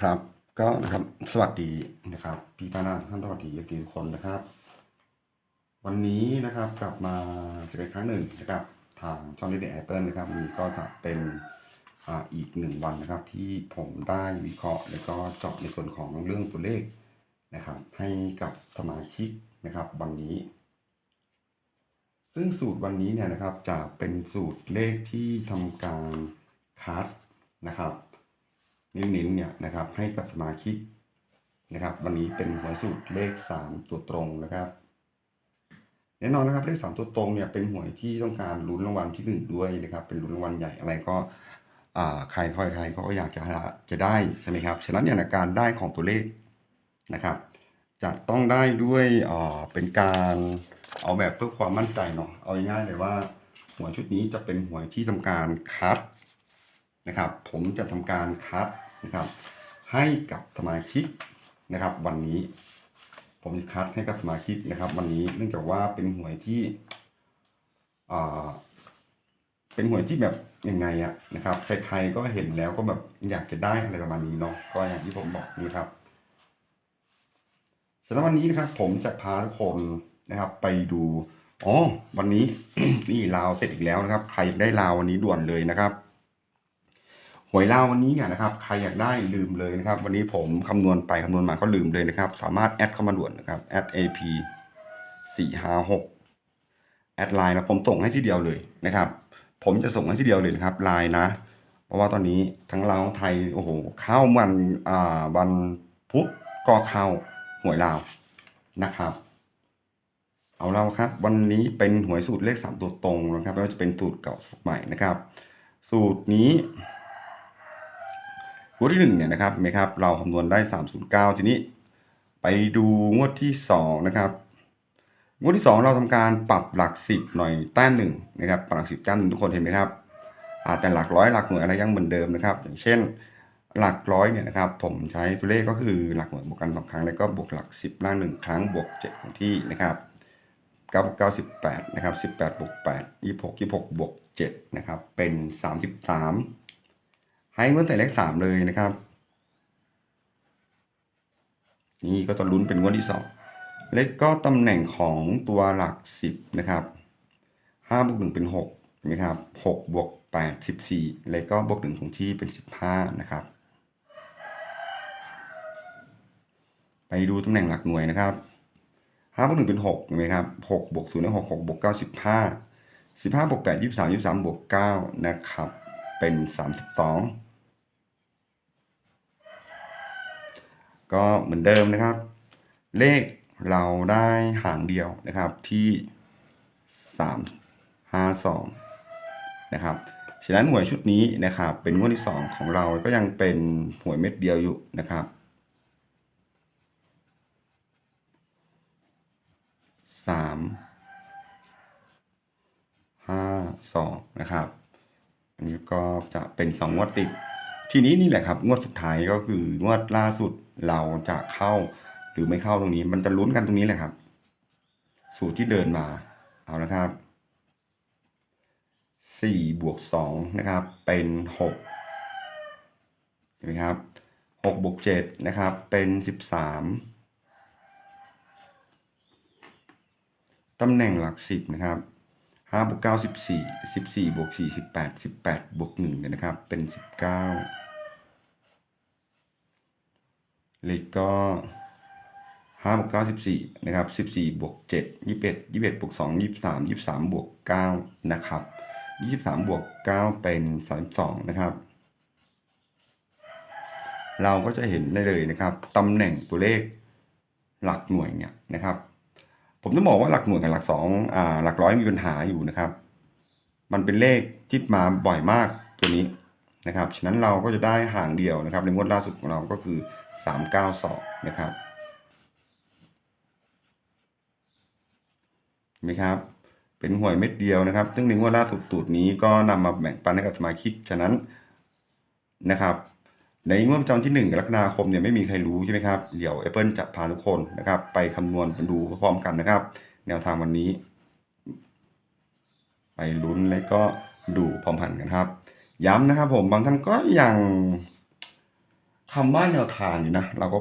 ครับ ก็นะครับสวัสดีนะครับพี่ป้านาท่านสวัสดีเอฟซีทุกคนนะครับ วันนี้นะครับกลับมาเจอกันครั้งหนึ่งนะครับทางช่องดีเดแอปเปิลนะครับวันนี้ก็จะเป็นอ่าอีกหนึ่งวันนะครับ ที่ผมได้วิเคราะห์ แล้วก็เจาะในส่วนของเรื่องตัวเลขนะครับ ให้กับสมาชิกนะครับวันนี้ ซึ่งสูตรวันนี้เนี่ยนะครับจะเป็นสูตรเลขที่ทำการคัดนะครับ เน้นๆเนี่ยนะครับให้กับสมาชิกนะครับ วันนี้เป็นหวยสูตรเลข 3 ตัวตรงนะครับแน่นอนนะครับเลข3ตัวตรงเนี่ยเป็นหวยที่ต้องการลุ้นรางวัลที่1ด้วยนะครับ เป็นลุ้นรางวัลใหญ่อะไรก็อ่าใครค่อยใครเขาก็อยากจะจะได้ใช่ไหมครับฉะนั้นเนี่ยการได้ของตัวเลขนะครับ จะต้องได้ด้วยอ่าเป็นการเอาแบบเพื่อความมั่นใจเนาะเอาง่ายๆเลยว่าหวยชุดนี้จะเป็นหวยที่ทำการคัดนะครับ ผมจะทำการคัด นะครับ ให้กับสมาชิกนะครับ วันนี้ ผมจะคัดให้กับสมาชิกนะครับ วันนี้เนื่องจากว่าเป็นหวยที่อ่าเป็นหวยที่แบบยังไงอะนะครับใครๆก็เห็นแล้วก็แบบอยากจะได้อะไรประมาณนี้เนาะก็อย่างที่ผมบอกนะครับฉะนั้นวันนี้นะครับ ผมจะพาทุกคนนะครับ ไปดูอ๋อวันนี้นี่ลาวเสร็จอีกแล้วนะครับ ใครได้ลาววันนี้ด่วนเลยนะครับ วยลาววันนี้เนี่ยนะครับใครอยากได้ลืมเลยนะครับ วันนี้ผมคำนวณไปคำนวณมาก็ลืมเลยนะครับ สามารถแอดเข้ามาด่วนนะครับแอด ap สี่ห้าหกแอดไลน์นะผมส่งให้ที่เดียวเลยนะครับ ผมจะส่งให้ที่เดียวเลยนะครับไลน์นะ เพราะว่าตอนนี้ทั้งลาวไทยโอ้โหเข้าวันอ่าวันพุธก็เข้าหวยลาวนะครับ เอาเราครับ วันนี้เป็นหวยสูตรเลขสามตัวตรงนะครับไม่ว่าจะเป็นสูตรเก่าสูตรใหม่นะครับ สูตรนี้ วดที่1เนี่ยนะครับเห็นไหมครับเราคำนวณได้ 309 ทีนี้ ไปดูงวดที่ 2 นะครับ งวดที่ 2 เราทำการปรับหลัก 10 หน่อยแต้มหนึ่งนะครับปรับหลัก 10แต้มหนึ่งทุกคนเห็นไหมครับแต่หลักร้อยหลักหน่วยอะไรยังเหมือนเดิมนะครับ อย่างเช่นหลักร้อยเนี่ยนะครับผมใช้ตัวเลขก็คือหลักหน่วยบวกกันสองครั้งแล้วก็บวกหลัก 10ล่างหนึ่งครั้งบวก7ของที่นะครับ9บวกแปดนะครับสิบแปดบวกแปดยี่26บวกเจ็ดนะครับเป็น 33 ให้เมื่อแต่เลขสามเลยนะครับ นี่ก็จะลุ้นเป็นงวดที่สองเลขก็ตำแหน่งของตัวหลักสิบนะครับห้าบวกหนึ่งเป็นหกนะครับหกบวกแปดสิบสี่เลขก็บวกหนึ่งของที่เป็นสิบห้านะครับ ไปดูตำแหน่งหลักหน่วยนะครับห้าบวกหนึ่งเป็นหกเห็นไหมครับหกบวกศูนย์ได้หกหกบวกเก้าสิบห้าสิบห้าบวกแปดยี่สิบสามยี่สิบสามบวกเก้านะครับ เป็นสามสิบสอง ก็เหมือนเดิมนะครับ เลขเราได้หางเดียวนะครับที่สามห้าสองนะครับฉะนั้นหวยชุดนี้นะครับ เป็นงวดที่สองของเราก็ยังเป็นหวยเม็ดเดียวอยู่นะครับสามห้าสองนะครับ อันนี้ก็จะเป็นสองงวดติด ทีนี้นี่แหละครับ งวดสุดท้ายก็คืองวดล่าสุดเราจะเข้าหรือไม่เข้าตรงนี้ มันจะลุ้นกันตรงนี้แหละครับ สูตรที่เดินมา เอาละครับสี่บวกสองนะครับ เป็นหกเห็นไหมครับหกบวกเจ็ดนะครับ เป็นสิบสามตำแหน่งหลักสิบนะครับ ห้าบวกเก้าสิบสี่สิบสี่บวกสี่สิบแปดสิบแปดบวกหนึ่งเนี่ยนะครับ เป็นสิบเก้าเลขก็ห้าบวกเก้าสิบสี่นะครับสิบสี่บวกเจ็ดยี่สิบเอ็ดยี่สิบเอ็ดบวกสองยี่สิบสามยี่สิบสามบวกเก้านะครับยี่สิบสามบวกเก้าเป็นสามสองนะครับ เราก็จะเห็นได้เลยนะครับตำแหน่งตัวเลขหลักหน่วยเนี่ยนะครับ ผมต้องบอกว่าหลักหน่วยกับหลักสองอ่าหลักร้อยมีปัญหาอยู่นะครับ มันเป็นเลขที่มาบ่อยมากตัวนี้นะครับ ฉะนั้นเราก็จะได้ห่างเดียวนะครับ ในงวดล่าสุดของเราก็คือสามเก้าสองนะครับเห็นไหมครับ เป็นหวยเม็ดเดียวนะครับ ซึ่งในงวดล่าสุดตูดนี้ก็นำมาแบ่งปันให้กับสมาชิก ฉะนั้นนะครับ ในงวดประจำที่หนึ่งกรกฎาคมเนี่ยไม่มีใครรู้ใช่ไหมครับเดี๋ยว Apple จะพาทุกคนนะครับ ไปคำนวณดูพร้อมกันนะครับ แนวทางวันนี้ ไปลุ้นแล้วก็ดูพร้อมพันกันครับ ย้ำนะครับ ผมบางท่านก็ยังคำว่าแนวทางนี่นะเราก็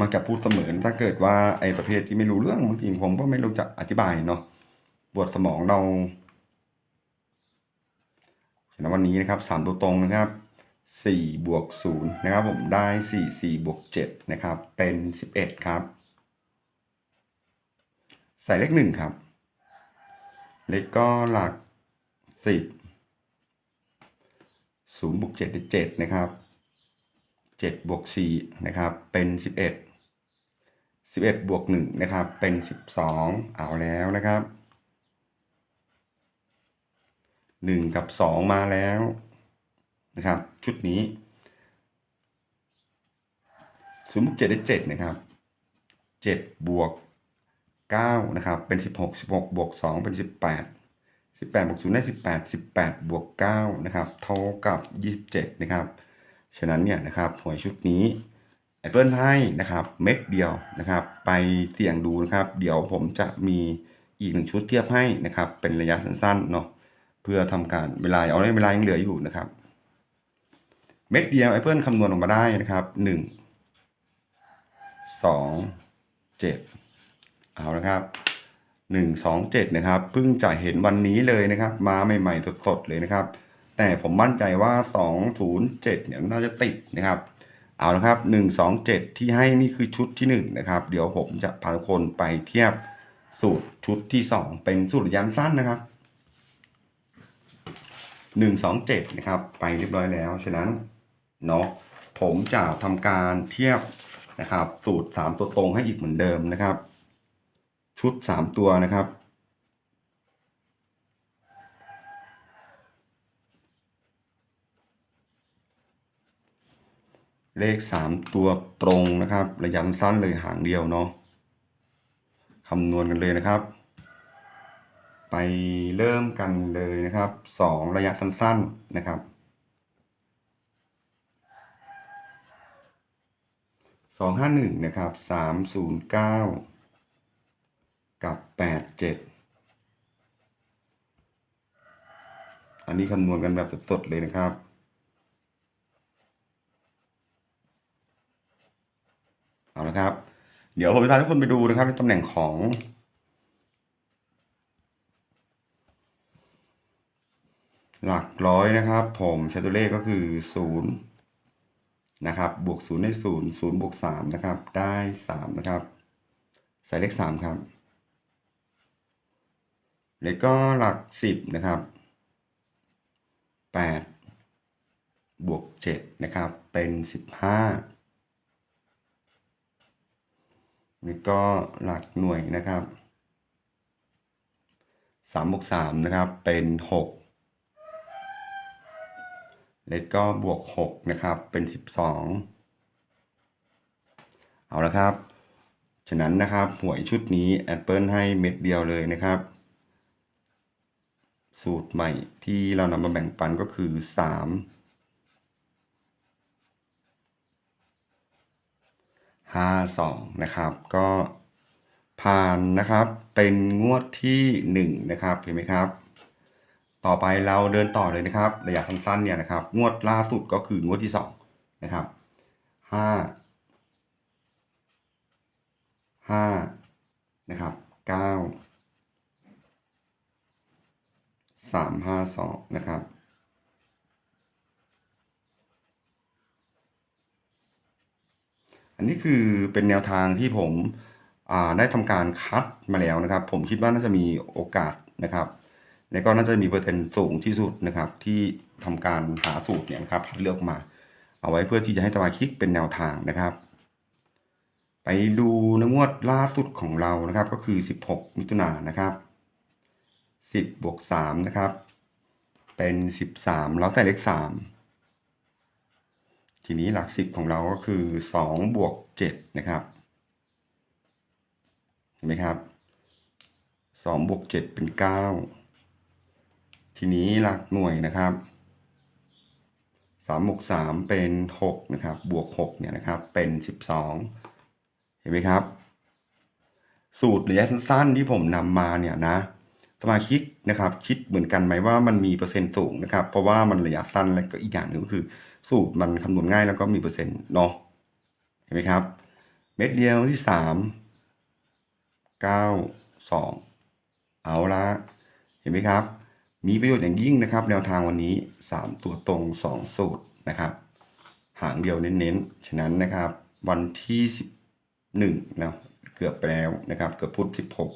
มักจะพูดเสมอถ้าเกิดว่าไอ้ประเภทที่ไม่รู้เรื่องบางทีผมก็ไม่รู้จะอธิบายเนาะปวดสมองเราฉะนั้นวันนี้นะครับสามตัวตรงนะครับ สี่บวกศูนย์นะครับผมได้สี่สี่บวกเจ็ดนะครับเป็นสิบเอ็ดครับ ใส่เลขหนึ่งครับ เลขก็หลักสิบศูนย์บวกเจ็ดได้เจ็ดนะครับเจ็ดบวกสี่นะครับเป็นสิบเอ็ดสิบเอ็ดบวกหนึ่งนะครับเป็นสิบสองเอาแล้วนะครับหนึ่งกับสองมาแล้ว นะครับ ชุดนี้ศูนย์บวกเจ็ดได้เจ็ดนะครับเจ็ดบวกเก้านะครับ เป็นสิบหกสิบหกบวกสองเป็นสิบแปดสิบแปดบวกศูนย์ได้สิบแปดสิบแปดบวกเก้านะครับ เท่ากับยี่สิบเจ็ดนะครับ ฉะนั้นเนี่ยนะครับหวยชุดนี้แอปเปิลให้นะครับเม็ดเดียวนะครับ ไปเสี่ยงดูนะครับ เดี๋ยวผมจะมีอีกหนึ่งชุดเทียบให้นะครับ เป็นระยะสั้นๆเนาะเพื่อทำการเวลาเอาได้เวลายังเหลืออยู่นะครับ เม็ดเดียวแอปเปิลคำนวณออกมาได้นะครับหนึ่งสองเจ็ดเอาละครับหนึ่งสองเจ็ดนะครับเพิ่งจะเห็นวันนี้เลยนะครับ มาใหม่ๆสดๆเลยนะครับ แต่ผมมั่นใจว่า207เนี่ยน่าจะติดนะครับ เอาละครับ127ที่ให้นี่คือชุดที่1นะครับ เดี๋ยวผมจะพาทุกคนไปเทียบสูตรชุดที่2เป็นสูตรระยะสั้นนะครับ127นะครับ ไปเรียบร้อยแล้วฉะนั้น เนาะผมจะทำการเทียบนะครับ สูตร 3 ตัวตรงให้อีกเหมือนเดิมนะครับ ชุด 3 ตัวนะครับเลขสามตัวตรงนะครับ ระยะสั้นเลยหางเดียวเนาะคำนวณกันเลยนะครับ ไปเริ่มกันเลยนะครับสองระยะสั้นๆนะครับ สองห้าหนึ่งนะครับสามศูนย์เก้ากับแปดเจ็ดอันนี้คำนวณกันแบบสดๆเลยนะครับเอาละครับ เดี๋ยวผมจะพาทุกคนไปดูนะครับในตำแหน่งของหลักร้อยนะครับ ผมใช้ตัวเลขก็คือศูนย์ นะครับ บวกศูนย์ได้ศูนย์ศูนย์บวกสามนะครับ ได้สามนะครับ ใส่เลขสามครับ แล้วก็หลักสิบนะครับแปดบวกเจ็ดนะครับ เป็นสิบห้านี่ก็หลักหน่วยนะครับสามบวกสามนะครับ เป็นหก แล้วก็บวกหกนะครับ เป็นสิบสองเอาละครับ ฉะนั้นนะครับ หวยชุดนี้แอปเปิลให้เม็ดเดียวเลยนะครับ สูตรใหม่ที่เรานำมาแบ่งปันก็คือสามห้าสองนะครับ ก็ผ่านนะครับ เป็นงวดที่หนึ่งนะครับ เห็นไหมครับ ต่อไปเราเดินต่อเลยนะครับ ระยะสั้นๆเนี่ยนะครับ งวดล่าสุดก็คืองวดที่สองนะครับห้าห้านะครับเก้าสามห้าสองนะครับอันนี้คือเป็นแนวทางที่ผมอ่าได้ทำการคัดมาแล้วนะครับ ผมคิดว่าน่าจะมีโอกาสนะครับ และก็น่าจะมีเปอร์เซ็นต์สูงที่สุดนะครับ ที่ทำการหาสูตรเนี่ยนะครับคัดเลือกมา เอาไว้เพื่อที่จะให้สมาชิกเป็นแนวทางนะครับ ไปดูนงวดล่าสุดของเรานะครับ ก็คือ 16 มิถุนายนนะครับ 10บวก3นะครับ เป็น 13 แล้วแต่เลข3ทีนี้หลักสิบของเราก็คือสองบวกเจ็ดนะครับเห็นไหมครับสองบวกเจ็ดเป็นเก้า ทีนี้หลักหน่วยนะครับสามบวกสามเป็นหกนะครับ บวกหกเนี่ยนะครับ เป็นสิบสองเห็นไหมครับ สูตรระยะสั้นๆที่ผมนำมาเนี่ยนะสมาชิกนะครับ คิดเหมือนกันไหมว่ามันมีเปอร์เซ็นต์สูงนะครับ เพราะว่ามันระยะสั้นและก็อีกอย่างหนึ่งก็คือ สูตรมันคำนวณง่ายแล้วก็มีเปอร์เซ็นต์เนาะเห็นไหมครับ เม็ดเดียวที่สามเก้าสองเอาละเห็นไหมครับ มีประโยชน์อย่างยิ่งนะครับ แนวทางวันนี้สามตัวตรงสองสูตรนะครับ หางเดียวเน้นๆ ฉะนั้นนะครับ วันที่สิบหนึ่งนะเกือบไปแล้วนะครับ เกือบพุธสิบหก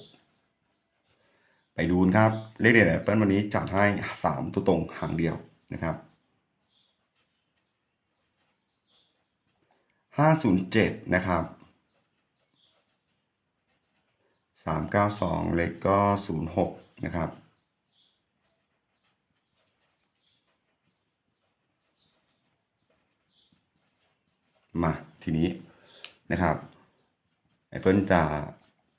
ไปดูกันครับ เลขเด็ดแอปเปิลวันนี้จัดให้สามตัวตรงหางเดียวนะครับห้าศูนย์เจ็ดนะครับสามเก้าสองเล็กก็ศูนย์หกนะครับ มาทีนี้นะครับไอเปิลจะ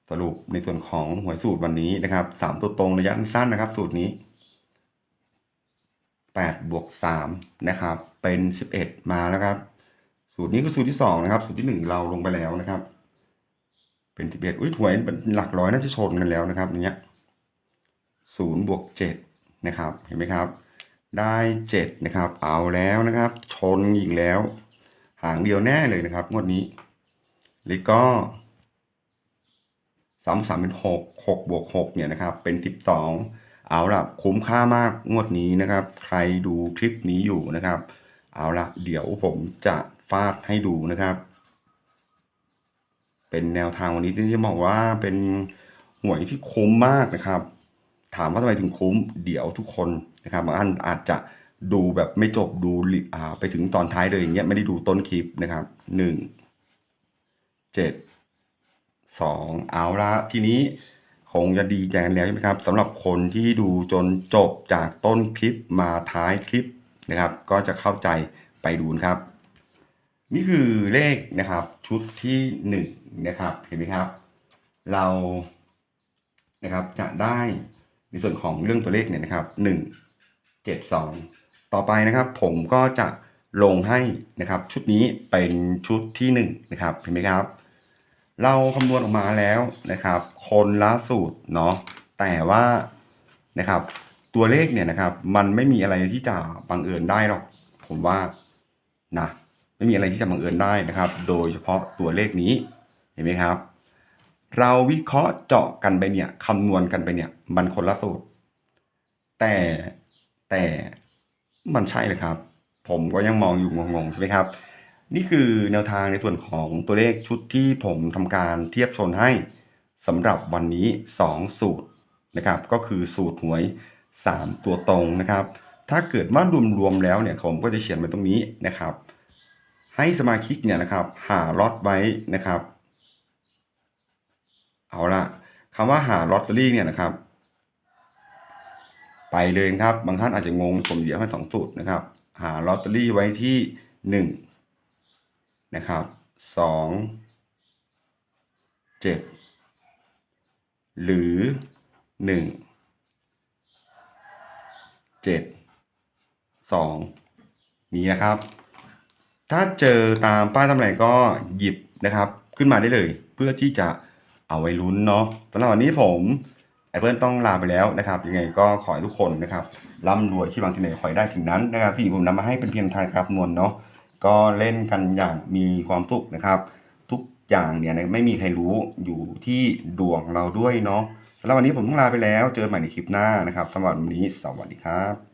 สรุปในส่วนของหวยสูตรวันนี้นะครับสามตัวตรงระยะสั้นนะครับ สูตรนี้แปดบวกสามนะครับ เป็นสิบเอ็ดมาแล้วครับ สูตรนี้คือสูตรที่สองนะครับ สูตรที่หนึ่งเราลงไปแล้วนะครับ เป็นสิบเอ็ดอุ้ยถวยเป็นหลักร้อยน่าจะชนกันแล้วนะครับอย่างเนี้ยศูนย์บวกเจ็ดนะครับ เห็นไหมครับ ได้เจ็ดนะครับ เอาแล้วนะครับ ชนอีกแล้ว หางเดียวแน่เลยนะครับ งวดนี้แล้วก็สามสามเป็นหกหกบวกหกเนี่ยนะครับ เป็นสิบสองเอาละคุ้มค่ามากงวดนี้นะครับ ใครดูคลิปนี้อยู่นะครับ เอาละเดี๋ยวผมจะฟาดให้ดูนะครับ เป็นแนวทางวันนี้ที่จะบอกว่าเป็นหวยที่คุ้มมากนะครับ ถามว่าทำไมถึงคุ้ม เดี๋ยวทุกคนนะครับบางท่านอาจจะ ดูแบบไม่จบดูลิอ่าไปถึงตอนท้ายเลยอย่างเงี้ยไม่ได้ดูต้นคลิปนะครับหนึ่งเจ็ดสองเอาละทีนี้คงจะดีใจกันแล้วใช่ไหมครับสำหรับคนที่ดูจนจบจากต้นคลิปมาท้ายคลิปนะครับ ก็จะเข้าใจไปดูนะครับ นี่คือเลขนะครับ ชุดที่หนึ่งนะครับเห็นไหมครับ เรานะครับจะได้ในส่วนของเรื่องตัวเลขเนี่ยนะครับหนึ่งเจ็ดสอง ต่อไปนะครับผมก็จะลงให้นะครับชุดนี้เป็นชุดที่หนึ่งนะครับเห็นไหมครับ เราคำนวณออกมาแล้วนะครับ คนละสูตรเนาะแต่ว่านะครับตัวเลขเนี่ยนะครับ มันไม่มีอะไรที่จะบังเอิญได้หรอกผมว่านะไม่มีอะไรที่จะบังเอิญได้นะครับ โดยเฉพาะตัวเลขนี้เห็นไหมครับ เราวิเคราะห์เจาะกันไปเนี่ยคำนวณกันไปเนี่ยมันคนละสูตรแต่แต่ มันใช่เลยครับ ผมก็ยังมองอยู่งงๆใช่ไหมครับ นี่คือแนวทางในส่วนของตัวเลขชุดที่ผมทำการเทียบชนให้สำหรับวันนี้ 2 สูตรนะครับ ก็คือสูตรหวย 3 ตัวตรงนะครับ ถ้าเกิดว่ารวมๆแล้วเนี่ยผมก็จะเขียนไว้ตรงนี้นะครับ ให้สมาชิกเนี่ยนะครับ หาล็อตไว้นะครับ เอาละคำว่าหาลอตเตอรี่เนี่ยนะครับ ไปเลยครับ บางท่านอาจจะงงผมเดี๋ยวให้สองสูตรนะครับ หาลอตเตอรี่ไว้ที่หนึ่งนะครับสองเจ็ดหรือหนึ่งเจ็ดสองนี้นะครับ ถ้าเจอตามป้ายตำแหน่งก็หยิบนะครับ ขึ้นมาได้เลย เพื่อที่จะเอาไว้ลุ้นเนาะสำหรับวันนี้ผม แอปเปิลต้องลาไปแล้วนะครับยังไงก็ขอให้ทุกคนนะครับร่ำรวยที่บางทีไหนขอให้ได้ถึงนั้นนะครับที่ผมนำมาให้เป็นเพียงทางครับนวลเนาะก็เล่นกันอย่างมีความสุขนะครับ ทุกอย่างเนี่ยไม่มีใครรู้อยู่ที่ดวงเราด้วยเนาะแล้ววันนี้ผมต้องลาไปแล้วเจอใหม่ในคลิปหน้านะครับสำหรับวันนี้สวัสดีครับ